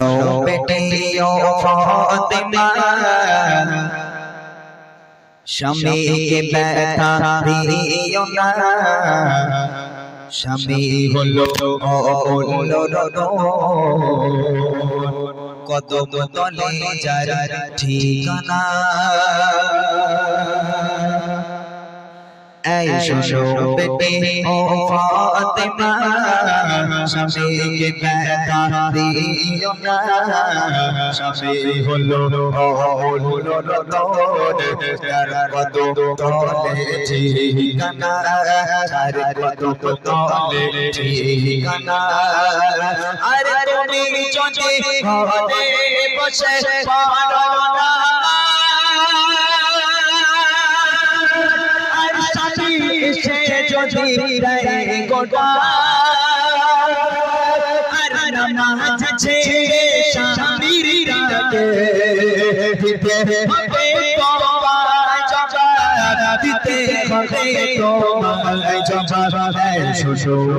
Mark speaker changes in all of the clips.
Speaker 1: বেটিও ফাতেমা স্বামীকে ব্যথা দিও না স্বামী হলো কদম তলে যার ঠিকানা এই বেটি ও ফাতেমা স্বামীকে ব্যথা দিও না। স্বামী হলো হলো তার কদম তলে ঠিকানা তার কদম তলে ঠিকানা। আরে তুমি যদি ঘরে বসে পারো না যদি দেয় গোটা আর নামাজ ছেড়ে স্বামীর দিতে হবে। দিতে হবে তোমায় জবাব শ্বশুর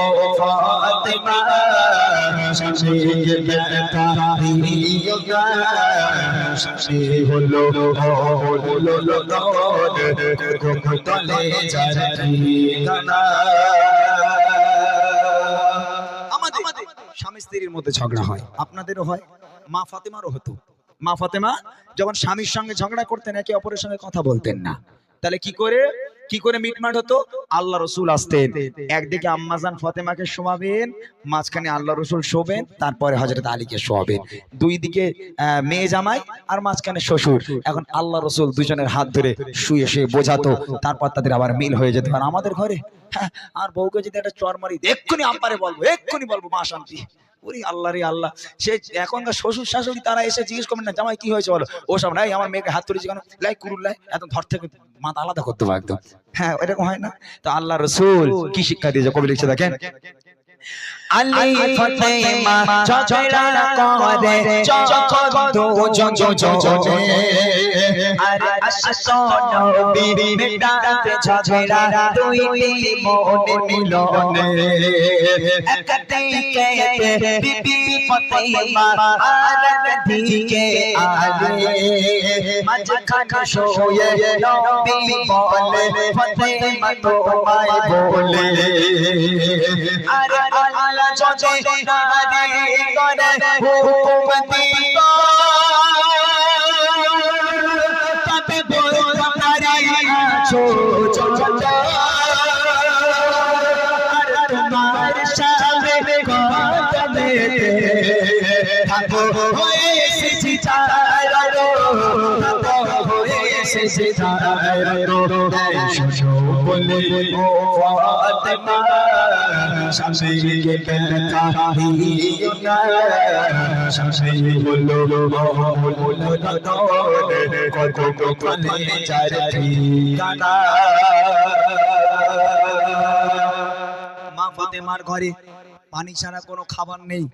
Speaker 1: ও ফাতেমা। ব্যথা হলো তলে
Speaker 2: আমাদের স্বামী স্ত্রীর মধ্যে ঝগড়া হয়। আপনাদেরও হয় মা ফাতেমারও হতো। মা ফাতেমা, যখন স্বামীর সঙ্গে ঝগড়া করতেন, একে অপরের সঙ্গে কথা বলতেন না। তাহলে কি করে? কি করে মিটমাট হতো? আল্লাহ রসুল আসতেন। একদিকে আম্মাজান ফাতেমাকে শোয়াবেন, মাঝখানে আল্লাহ রসুল শোবেন, তারপরে হজরত আলীকে শোয়াবেন। দুই দিকে মেয়ে জামাই আর মাঝখানে শ্বশুর। এখন আল্লাহ রসুল দুজনের হাত ধরে শুয়ে শুয়ে বোঝাতো, তারপর তাদের আবার মিল হয়ে যেত। আর আমাদের ঘরে হ্যাঁ আর বউকে যদি একটা চর মারি এক্ষুনি আম্পারে বলব, এক্ষুনি বলব, মা শান্তি। ওরে আল্লাহ রে আল্লাহ। সে এখনকার শ্বশুর শাশুড়ি তারা এসে জিজ্ঞেস করবেন না, জামাই কি হয়েছে বলো? ও সব নাই আমার মেয়েকে হাত তুলেছি কেন? লাই কুরুল, লাই। এত ধর থেকে মাথা আলাদা করতে হবে একদম। হ্যাঁ এরকম হয় না? তো আল্লাহ রসুল কি শিক্ষা দিয়েছে? কবি লিখছে দেখেন
Speaker 1: আলী ফাতেমা ঝগড়া করে যখন দুজন জনে আর আসো নবী মেটাতে ঝগড়া দুই মনে মিলনে। একদিকে বিবি ফাতেমা আর দিকে আলী। মাঝখানে শোয়ে নবী বলে ফাতেমা তোমায় বলে আর আল্লাহ যদি নারী করে হুকুম দিত তবে বলব নারী ছোট আর তোমার সামনে কদমে থাকো বলো কত ঠিকানা
Speaker 2: মা ঘরে পানি ছাড়া কোনো খাবার নেই।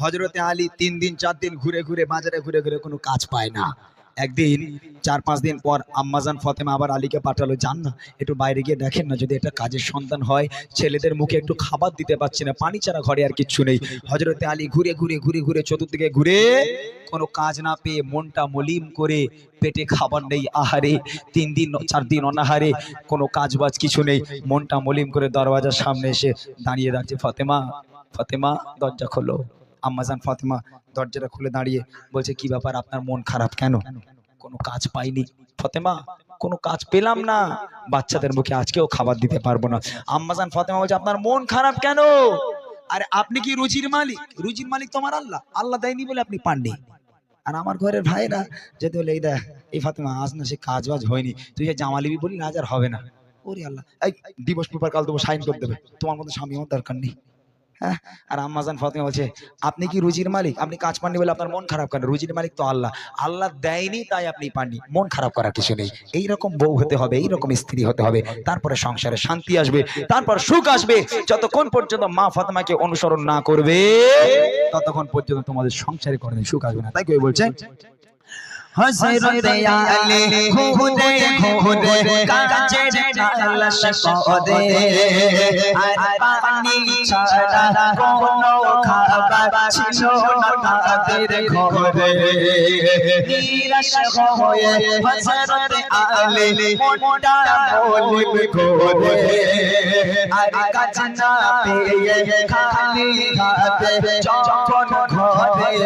Speaker 2: হজরতে আলী তিন দিন, চার দিন ঘুরে ঘুরে বাজারে ঘুরে ঘুরে কোনো কাজ পায় না। একদিন, চার পাঁচ দিন পর আম্মাজান ফতেমা আবার আলীকে পাঠালো, যান না, একটু বাইরে গিয়ে দেখেন না যদি এটা কাজের সন্তান হয়। ছেলেদের মুখে একটু খাবার দিতে পারছে না, পানি ছাড়া ঘরে আর কিচ্ছু নেই। হজরতে আলী ঘুরে ঘুরে ঘুরে ঘুরে চতুর্দিকে ঘুরে কোনো কাজ না পেয়ে মনটা মলিম করে পেটে খাবার নেই, আহারে, তিন দিন, চার দিন অনাহারে, কোনো কাজ বাজ কিছু নেই। মনটা মলিম করে দরওয়াজার সামনে এসে দাঁড়িয়ে রাখছে ফতেমা ফতেমা, দরজা খোলো। আম্মাজান ফাতেমা দরজাটা খুলে দাঁড়িয়ে বলছে, কি ব্যাপার? আপনার মন খারাপ কেন? কোনো কাজ পাইনি ফতেমা, কোনো কাজ পেলাম না। বাচ্চাদের মুখে আজকেও খাবার দিতে পারব না। আম্মাজান ফাতেমা বলছে, আপনার মন খারাপ কেন? আরে, আপনি কি রুচির মালিক? রুজির মালিক তোমার আল্লাহ। আল্লাহ দেয়নি বলে আপনি পাননি। আর আমার ঘরের ভাইরা বলে, এই দেখ, এই ফাতেমা, আজ না সে কাজ বাজ হয়নি। তুই জামালিবি বলি না, আজ আর হবে না। ওরে আল্লাহ, এই দিবস পেপার কাল দেবো, সাইন করে দেবে। তোমার মতো স্বামী আমার দরকার নেই। হ্যাঁ? আর আম্মাজান ফাতেমা বলছে, আপনি কি রুজির মালিক? আপনি কাজ পাননি বলে আপনার মন খারাপ কেন? রুজির মালিক তো আল্লাহ। আল্লাহ দেয়নি, তাই আপনি পাননি। মন খারাপ করার কিছু নেই। এইরকম বউ হতে হবে, এইরকম স্ত্রী হতে হবে। তারপরে সংসারে শান্তি আসবে, তারপর সুখ আসবে। যতক্ষণ পর্যন্ত মা ফাতেমাকে অনুসরণ না করবে, ততক্ষণ পর্যন্ত তোমাদের সংসারে কোনো সুখ আসবে না। তাই কেউ বলছেন
Speaker 1: হসরতে আলী ঘুরে ঘুরে কাজের তালাশ করে আর পানি ছাড়া কোনো খাবার ছিল না তাদের ঘরে। নিরাশ হয়ে হসরতে আলী মোটা বলিব ঘরে আর কাজ না পেয়ে খালি হাতে যখন ঘরে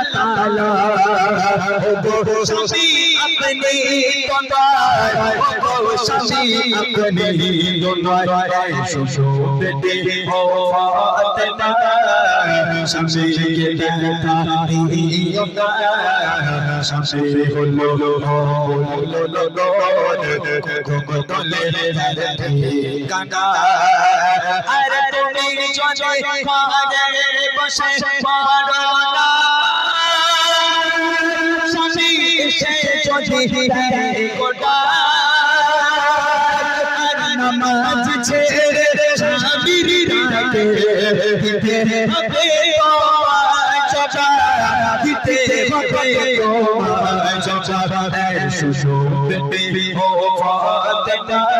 Speaker 1: আল্লাহ তাআলা ও গো স্বামী আপনি তোমার ও গো স্বামী আপনি তোমার শুশু বেটি ও ফাতেমা স্বামী কে দেখা দিও না স্বামী হলো হলো লো তলে কানা আর তুমি যদি পাহাড়ে বসে পারো না স্বামী এসে যদি আর নামাজ ছেড়ে স্বামীর ডাকে দিতে হবে চাচা দিতে হবে চাচা বেবি ও ফাতেমা